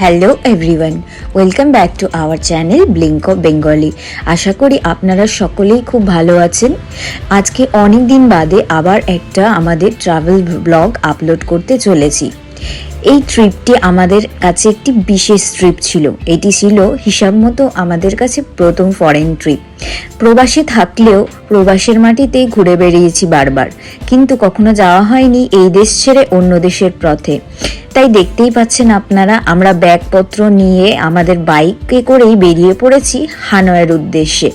Hello everyone welcome back to our channel Blink Bengali আশা করি আপনারা সকলেই খুব ভালো আছেন। আজকে অনেক দিন বাদে আবার একটা আমাদের ট্রাভেল ব্লগ আপলোড করতে চলেছি। এই ট্রিপটি আমাদের কাছে একটি বিশেষ ট্রিপ ছিল। এটি ছিল হিসাব মতো আমাদের কাছে প্রথম ফরেন ট্রিপ প্রবাসে থাকলেও প্রবাসের মাটিতেই ঘুরে বেরিয়েছি বারবার। কিন্তু কখনো যাওয়া হয়নি এই দেশ ছেড়ে অন্য দেশের পথে। তাই দেখতেই পাচ্ছেন আপনারা আমরা ব্যাগপত্র নিয়ে আমাদের বাইকে করেই বেরিয়ে পড়েছি হানয়ের উদ্দেশ্যে।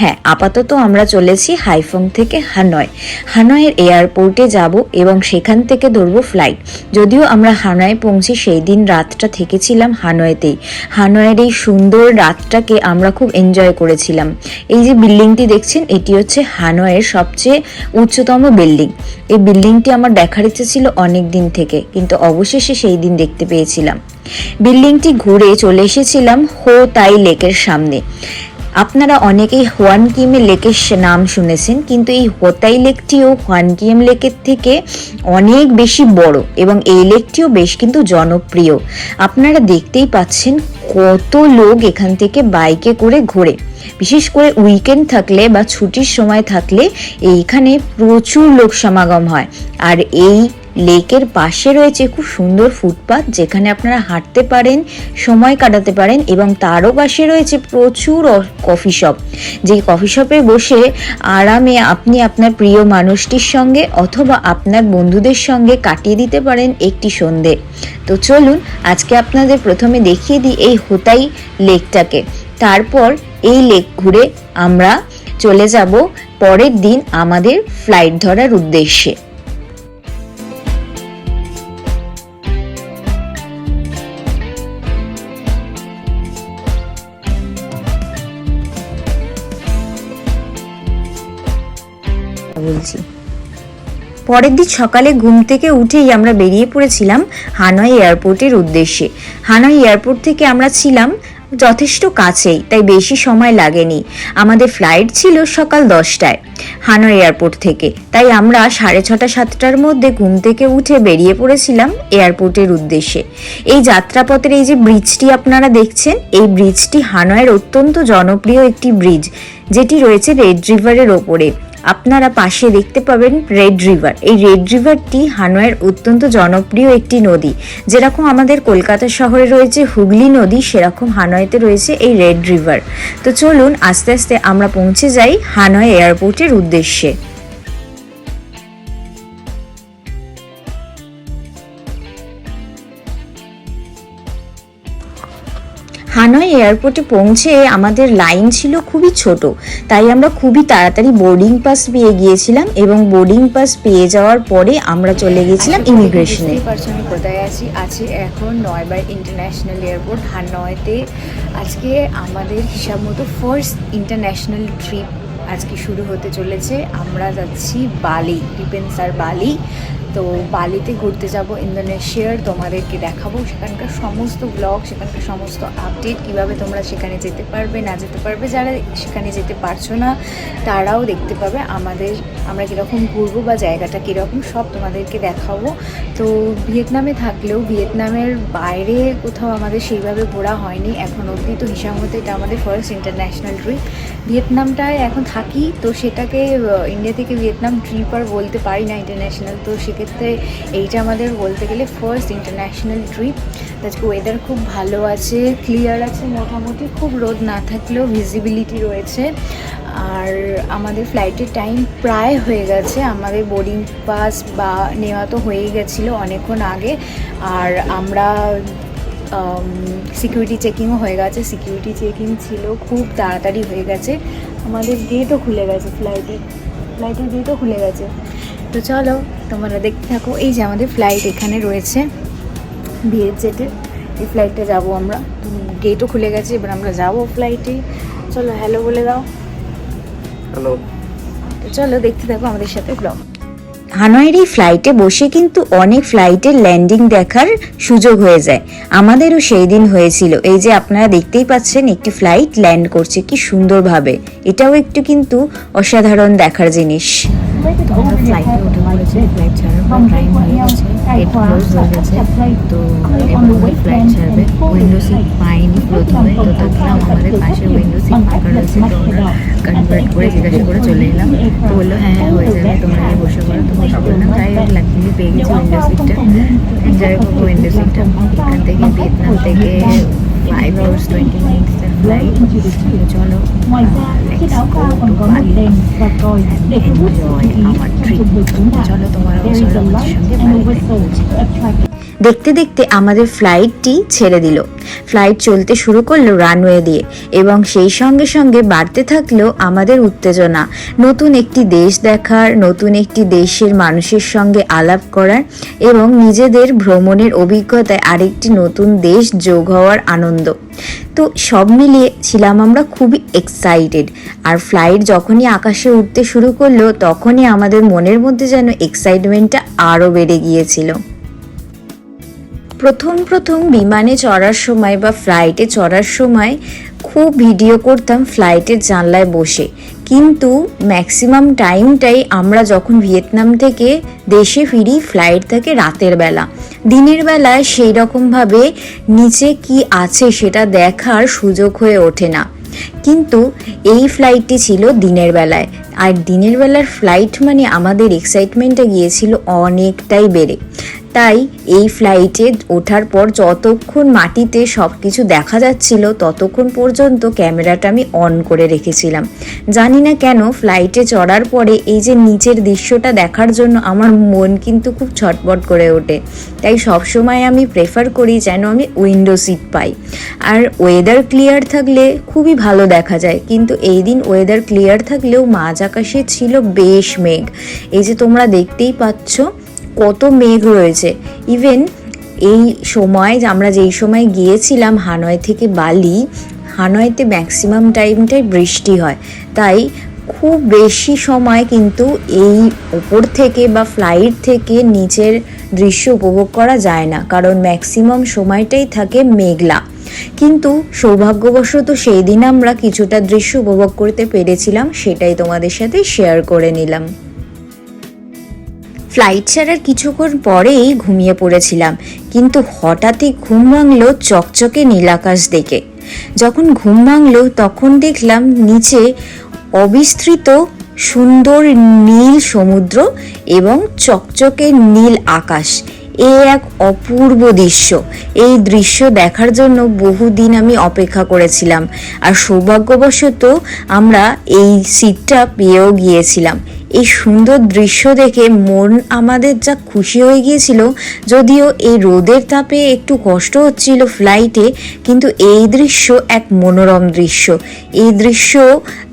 হ্যাঁ আপাতত আমরা চলেছি হাইফং থেকে হানয়। হানয়ের এয়ারপোর্টে যাব এবং সেখান থেকে ধরবো ফ্লাইট। যদিও আমরা হানয়ে পৌঁছে সেই দিন রাতটা থেকেছিলাম হানয়েতেই। হানয়ের এই সুন্দর রাতটাকে আমরা খুব এনজয় করেছিলাম। এই যে বিল্ডিংটি দেখছেন, এটি হচ্ছে হানয়ের সবচেয়ে উচ্চতম বিল্ডিং। এই বিল্ডিংটি আমার দেখার ইচ্ছে ছিল অনেক দিন থেকে, কিন্তু অবশেষে সেই দিন দেখতে পেয়েছিলাম। বিল্ডিংটি ঘুরে চলে এসেছিলাম হো তাই লেকের সামনে। আপনারা অনেকেই হোয়ান কিম লেকের নাম শুনেছেন, কিন্তু এই হোতাই লেকটিও হোয়ান কিম লেকের থেকে অনেক বেশি বড় এবং এই লেকটিও বেশ কিন্তু জনপ্রিয়। আপনারা দেখতেই পাচ্ছেন কত লোক এখান থেকে বাইকে করে ঘোরে। বিশেষ করে উইকেন্ড থাকলে বা ছুটির সময় থাকলে এইখানে প্রচুর লোক সমাগম হয়। আর এই লেকের পাশে রয়েছে খুব সুন্দর ফুটপাথ যেখানে আপনারা হাঁটতে পারেন, সময় কাটাতে পারেন এবং তারও পাশে রয়েছে প্রচুর কফি শপ। যেই কফি শপে বসে আরামে আপনি আপনার প্রিয় মানুষটির সঙ্গে অথবা আপনার বন্ধুদের সঙ্গে কাটিয়ে দিতে পারেন একটি সন্ধে। তো চলুন, আজকে আপনাদের প্রথমে দেখিয়ে দিই এই হোতাই লেকটাকে। তারপর এই লেক ঘুরে আমরা চলে যাব পরের দিন আমাদের ফ্লাইট ধরার উদ্দেশ্যে। বলছি পরের দিন সকালে ঘুম থেকে উঠেই আমরা বেরিয়ে পড়েছিলাম হানয় এয়ারপোর্টের উদ্দেশ্যে। হানয় এয়ারপোর্ট থেকে আমরা ছিলাম যথেষ্ট কাছেই, তাই বেশি সময় লাগেনি। আমাদের ফ্লাইট ছিল সকাল দশটায় হানয় এয়ারপোর্ট থেকে। তাই আমরা সাড়ে ছটা, সাতটার মধ্যে ঘুম থেকে উঠে বেরিয়ে পড়েছিলাম এয়ারপোর্টের উদ্দেশ্যে। এই যাত্রাপথের এই যে ব্রিজটি আপনারা দেখছেন, এই ব্রিজটি হানয়ের অত্যন্ত জনপ্রিয় একটি ব্রিজ, যেটি রয়েছে রেড রিভারের ওপরে। আপনারা পাশে দেখতে পাবেন রেড রিভার এই রেড রিভারটি হানোয়ের অত্যন্ত জনপ্রিয় একটি নদী। যেরকম আমাদের কলকাতা শহরে রয়েছে, হুগলি নদী, সেরকম হানয়েতে রয়েছে এই রেড রিভার তো চলুন আস্তে আস্তে আমরা পৌঁছে যাই হানয় এয়ারপোর্টের উদ্দেশ্যে। হানয় এয়ারপোর্টে পৌঁছে আমাদের লাইন ছিল খুবই ছোট। তাই আমরা খুবই তাড়াতাড়ি বোর্ডিং পাস পেয়ে গিয়েছিলাম এবং বোর্ডিং পাস পেয়ে যাওয়ার পরে আমরা চলে গিয়েছিলাম ইমিগ্রেশনে আমি কোথায় আছি? আছি এখন নয়বার ইন্টারন্যাশনাল এয়ারপোর্ট হানয়তে। আজকে আমাদের হিসাব মতো ফার্স্ট ইন্টারন্যাশনাল ট্রিপ আজকে শুরু হতে চলেছে। আমরা যাচ্ছি বালি ডিপেন্সার বালি। তো বালিতে ঘুরতে যাব, ইন্দোনেশিয়ার তোমাদেরকে দেখাবো সেখানকার সমস্ত ব্লগ সেখানকার সমস্ত আপডেট কীভাবে তোমরা সেখানে যেতে পারবে, না যেতে পারবে, যারা সেখানে যেতে পারছ না, তারাও দেখতে পাবে আমাদের, আমরা কীরকম ঘুরবো বা জায়গাটা কীরকম, সব তোমাদেরকে দেখাবো। তো ভিয়েতনামে থাকলেও, ভিয়েতনামের বাইরে কোথাও আমাদের সেইভাবে ঘোরা হয়নি, এখন অবধি, তো হিসাব মতো এটা আমাদের ফার্স্ট ইন্টারন্যাশনাল ট্রিপ ভিয়েতনামটায় এখন থাকি, তো সেটাকে ইন্ডিয়া থেকে ভিয়েতনাম ট্রিপ আর বলতে পারি না ইন্টারন্যাশনাল তো সেক্ষেত্রে এইটা আমাদের বলতে গেলে ফার্স্ট ইন্টারন্যাশনাল ট্রিপ আজকে ওয়েদার খুব ভালো আছে ক্লিয়ার আছে মোটামুটি, খুব রোদ না থাকলেও ভিজিবিলিটি রয়েছে। আর আমাদের ফ্লাইটের টাইম প্রায় হয়ে গেছে, আমাদের বোর্ডিং পাস বা নেওয়া তো হয়েই গেছিল অনেকক্ষণ আগে। আর আমরা সিকিউরিটি চেকিংও হয়ে গেছে সিকিউরিটি চেকিং ছিল, খুব তাড়াতাড়ি হয়ে গেছে। আমাদের গেটও খুলে গেছে ফ্লাইটের ফ্লাইটের গেটও খুলে গেছে। তো চলো তোমরা দেখতে থাকো। এই যে আমাদের ফ্লাইট এখানে রয়েছে ভিএস জেটের এই ফ্লাইটটা যাব আমরা। গেটও খুলে গেছে এবার আমরা যাব ফ্লাইটে চলো হ্যালো বলে দাও। হ্যালো তো চলো দেখতে থাকো আমাদের সাথে ব্লগ হানয়ের এই ফ্লাইটে বসে কিন্তু অনেক ফ্লাইটের ল্যান্ডিং দেখার সুযোগ হয়ে যায়। আমাদেরও সেই দিন হয়েছিল। এই যে আপনারা দেখতেই পাচ্ছেন একটি ফ্লাইট ল্যান্ড করছে। কি সুন্দরভাবে। এটাও একটু কিন্তু অসাধারণ দেখার জিনিস। হয়ে হয়ে তো এবার ছাড়বে উইন্ডো সিট পাইনি প্রথমে তো পাশে উইন্ডো সিট ফাঁকা কনভার্ট করে জিজ্ঞাসা করে চলে এলাম তো বলল হ্যাঁ হ্যাঁ হয়ে বসে পড়ো বসে পড়লাম তাই লাকিলি পেয়ে গেছি উইন্ডো সিটটা এনজয় করব উইন্ডো সিটটা এখান থেকে ভিয়েতনাম থেকে ফাইভ আওয়ার্স টোয়েন্টি মিনিটসের chú ý trong trường hợp Bali and there is a light and a whistle to attract দেখতে দেখতে আমাদের ফ্লাইটটি ছেড়ে দিল ফ্লাইট চলতে শুরু করল রানওয়ে দিয়ে এবং সেই সঙ্গে সঙ্গে বাড়তে থাকল আমাদের উত্তেজনা। নতুন একটি দেশ দেখার, নতুন একটি দেশের মানুষের সঙ্গে আলাপ করার এবং নিজেদের ভ্রমণের অভিজ্ঞতায় আরেকটি নতুন দেশ যোগ হওয়ার আনন্দ। তো সব মিলিয়ে ছিলাম আমরা খুবই এক্সাইটেড আর ফ্লাইট যখনই আকাশে উঠতে শুরু করল, তখনই আমাদের মনের মধ্যে যেন এক্সাইটমেন্টটা আরও বেড়ে গিয়েছিল। প্রথম প্রথম বিমানে চড়ার সময় বা ফ্লাইটে চড়ার সময় খুব ভিডিও করতাম ফ্লাইটের জানলায় বসে। কিন্তু ম্যাক্সিমাম টাইমটাই আমরা যখন ভিয়েতনাম থেকে দেশে ফিরি ফ্লাইট থাকে রাতের বেলা। দিনের বেলায় সেই রকমভাবে নিচে কি আছে সেটা দেখার সুযোগ হয়ে ওঠে না। কিন্তু এই ফ্লাইটটি ছিল দিনের বেলায়। আর দিনের বেলার ফ্লাইট মানে আমাদের এক্সাইটমেন্টটা গিয়েছিল অনেকটাই বেড়ে। তাই এই ফ্লাইটে ওঠার পর যতক্ষণ মাটিতে সব কিছু দেখা যাচ্ছিল, ততক্ষণ পর্যন্ত ক্যামেরাটা আমি অন করে রেখেছিলাম। জানি না কেন ফ্লাইটে চড়ার পরে এই যে নিচের দৃশ্যটা দেখার জন্য আমার মন কিন্তু খুব ছটপট করে ওঠে। তাই সবসময় আমি প্রেফার করি যেন আমি উইন্ডো সিট পাই। আর ওয়েদার ক্লিয়ার থাকলে খুবই ভালো দেখা যায়, কিন্তু এই দিন ওয়েদার ক্লিয়ার থাকলেও মাঝ আকাশে ছিল বেশ মেঘ। এই যে তোমরা দেখতেই পাচ্ছ কত মেঘ রয়েছে। ইভেন এই সময় আমরা যেই সময় গিয়েছিলাম হানয় থেকে বালি, হানয়তে ম্যাক্সিমাম টাইমটাই বৃষ্টি হয়। তাই খুব বেশি সময় কিন্তু এই ওপর থেকে বা ফ্লাইট থেকে নিচের দৃশ্য উপভোগ করা যায় না। কারণ ম্যাক্সিমাম সময়টাই থাকে মেঘলা। কিন্তু সৌভাগ্যবশত সেই দিন আমরা কিছুটা দৃশ্য উপভোগ করতে পেরেছিলাম, সেটাই তোমাদের সাথে শেয়ার করে নিলাম। ফ্লাইট ছাড়ার কিছুক্ষণ পরেই ঘুমিয়ে পড়েছিলাম। কিন্তু হঠাৎই ঘুম ভাঙলো চকচকে নীলাকাশ দেখে। যখন ঘুম ভাঙলো, তখন দেখলাম নিচে অবিস্তৃত সুন্দর নীল সমুদ্র এবং চকচকে নীল আকাশ। এ এক অপূর্ব দৃশ্য। এই দৃশ্য দেখার জন্য বহুদিন আমি অপেক্ষা করেছিলাম। আর সৌভাগ্যবশত আমরা এই সিটটা পেয়েও গিয়েছিলাম। এই সুন্দর দৃশ্য দেখে মন আমাদের যা খুশি হয়ে গিয়েছিল, যদিও এই রোদের তাপে একটু কষ্ট হচ্ছিল ফ্লাইটে কিন্তু এই দৃশ্য এক মনোরম দৃশ্য। এই দৃশ্য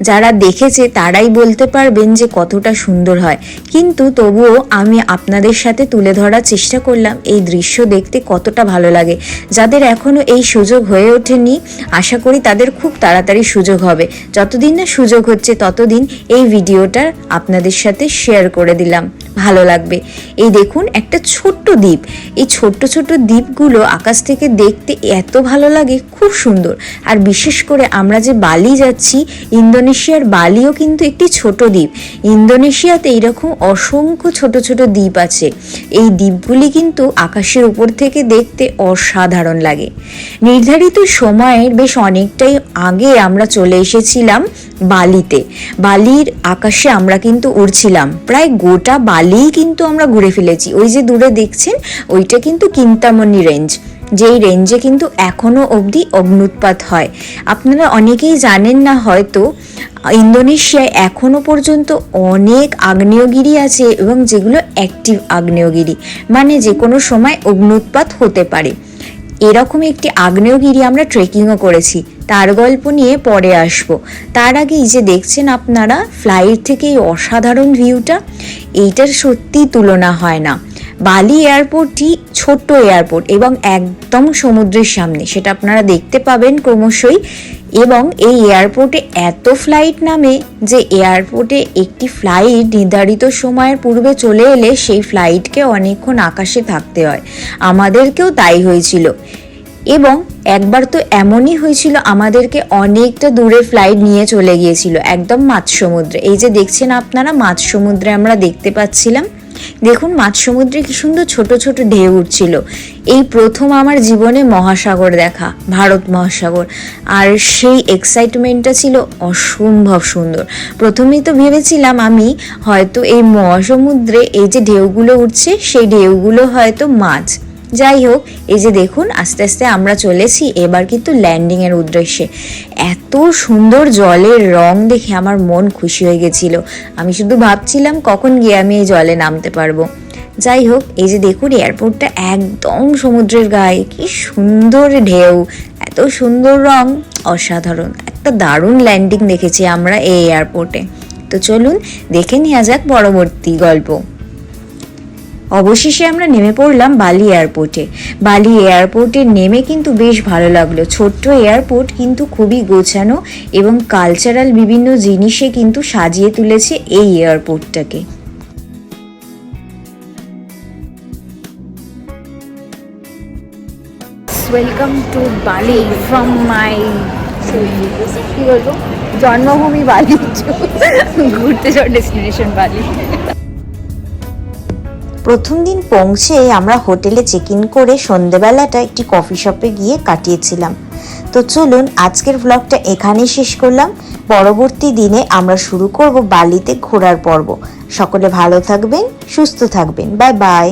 যারা দেখেছে তারাই বলতে পারবেন যে কতটা সুন্দর হয়। কিন্তু তবুও আমি আপনাদের সাথে তুলে ধরার চেষ্টা করলাম এই দৃশ্য দেখতে কতটা ভালো লাগে। যাদের এখনও এই সুযোগ হয়ে ওঠেনি, আশা করি তাদের খুব তাড়াতাড়ি সুযোগ হবে। যতদিন না সুযোগ হচ্ছে, ততদিন এই ভিডিওটা আপনাদের সাথে শেয়ার করে দিলাম। ভালো লাগবে। এই দেখুন, একটা ছোট্ট দ্বীপ। এই ছোট্ট ছোট্ট দ্বীপগুলো আকাশ থেকে দেখতে এত ভালো লাগে, খুব সুন্দর। আর বিশেষ করে আমরা যে বালি যাচ্ছি, ইন্দোনেশিয়ার বালিও কিন্তু একটি ছোট দ্বীপ। ইন্দোনেশিয়াতে এইরকম অসংখ্য ছোট ছোট দ্বীপ আছে। এই দ্বীপগুলি কিন্তু আকাশের উপর থেকে দেখতে অসাধারণ লাগে। নির্ধারিত সময়ের বেশ অনেকটাই আগে আমরা চলে এসেছিলাম বালিতে। বালির আকাশে আমরা কিন্তু উড়ছিলাম। প্রায় গোটা বালিই কিন্তু আমরা ঘুরে ফেলেছি। ওই যে দূরে দেখছেন, ওইটা কিন্তু কিন্তামণি রেঞ্জ যেই রেঞ্জে কিন্তু এখনও অবধি অগ্নুৎপাত হয়। আপনারা অনেকেই জানেন না হয়তো, ইন্দোনেশিয়ায় এখনও পর্যন্ত অনেক আগ্নেয়গিরি আছে এবং যেগুলো অ্যাক্টিভ আগ্নেয়গিরি। মানে যে কোনো সময় অগ্নুৎপাত হতে পারে। এরকম একটি আগ্নেয়গিরি আমরা ট্রেকিংও করেছি। তার গল্প নিয়ে পরে আসব। তার আগে এই যে দেখছেন আপনারা ফ্লাইট থেকে এই অসাধারণ ভিউটা এইটার সত্যি তুলনা হয় না। বালি এয়ারপোর্টটি ছোট্ট এয়ারপোর্ট এবং একদম সমুদ্রের সামনে, সেটা আপনারা দেখতে পাবেন ক্রমশই। এবং এই এয়ারপোর্টে এত ফ্লাইট নামে যে এয়ারপোর্টে একটি ফ্লাইট নির্ধারিত সময়ের পূর্বে চলে এলে সেই ফ্লাইটকে অনেকক্ষণ আকাশে থাকতে হয়। আমাদেরকেও তাই হয়েছিল। এবং একবার তো এমনই হয়েছিল, আমাদেরকে অনেকটা দূরে ফ্লাইট নিয়ে চলে গিয়েছিল, একদম মাঝ সমুদ্রে এই যে দেখছেন আপনারা মাঝ সমুদ্রে আমরা দেখতে পাচ্ছিলাম। দেখুন মাঝ সমুদ্রে কি সুন্দর ছোট ছোট ঢেউ উঠছিল। এই প্রথম আমার জীবনে মহাসাগর দেখা, ভারত মহাসাগর। আর সেই এক্সাইটমেন্টটা ছিল অসম্ভব সুন্দর। প্রথমেই তো ভেবেছিলাম আমি হয়তো এই মহাসমুদ্রে এই যে ঢেউগুলো উঠছে, সেই ঢেউগুলো হয়তো মাছ। যাই হোক এই যে দেখুন, আস্তে আস্তে আমরা চলেছি, এবার কিন্তু ল্যান্ডিং এর উদ্দেশ্যে। এত সুন্দর জলের রং দেখে আমার মন খুশি হয়ে গেছিল। আমি শুধু ভাবছিলাম কখন গিয়ে আমি এই জলে নামতে পারব। যাই হোক এই যে দেখুন এয়ারপোর্টটা একদম সমুদ্রের গায়ে, কি সুন্দর ঢেউ, এত সুন্দর রং, অসাধারণ, একটা দারুণ ল্যান্ডিং দেখেছি আমরা এই এয়ারপোর্টে তো চলুন, দেখে নেওয়া যাক পরবর্তী গল্প। অবশেষে আমরা নেমে পড়লাম বালি এয়ারপোর্টে। বালি এয়ারপোর্টে নেমে কিন্তু বেশ ভালো লাগল। ছোট্ট এয়ারপোর্ট কিন্তু খুবই গোছানো এবং কালচারাল বিভিন্ন জিনিসে কিন্তু সাজিয়ে তুলেছে এই এয়ারপোর্টটাকে। Welcome to Bali from my কি বলব? জন্মভূমি বালি। ঘুরতে যাওয়ার ডেস্টিনেশন বালি। প্রথম দিন পৌঁছে আমরা হোটেলে চেক ইন করে সন্ধেবেলাটা একটি কফি শপে গিয়ে কাটিয়েছিলাম। তো চলুন, আজকের ব্লগটা এখানেই শেষ করলাম। পরবর্তী দিনে আমরা শুরু করব বালিতে ঘোরার পর্ব। সকলে ভালো থাকবেন, সুস্থ থাকবেন। Bye bye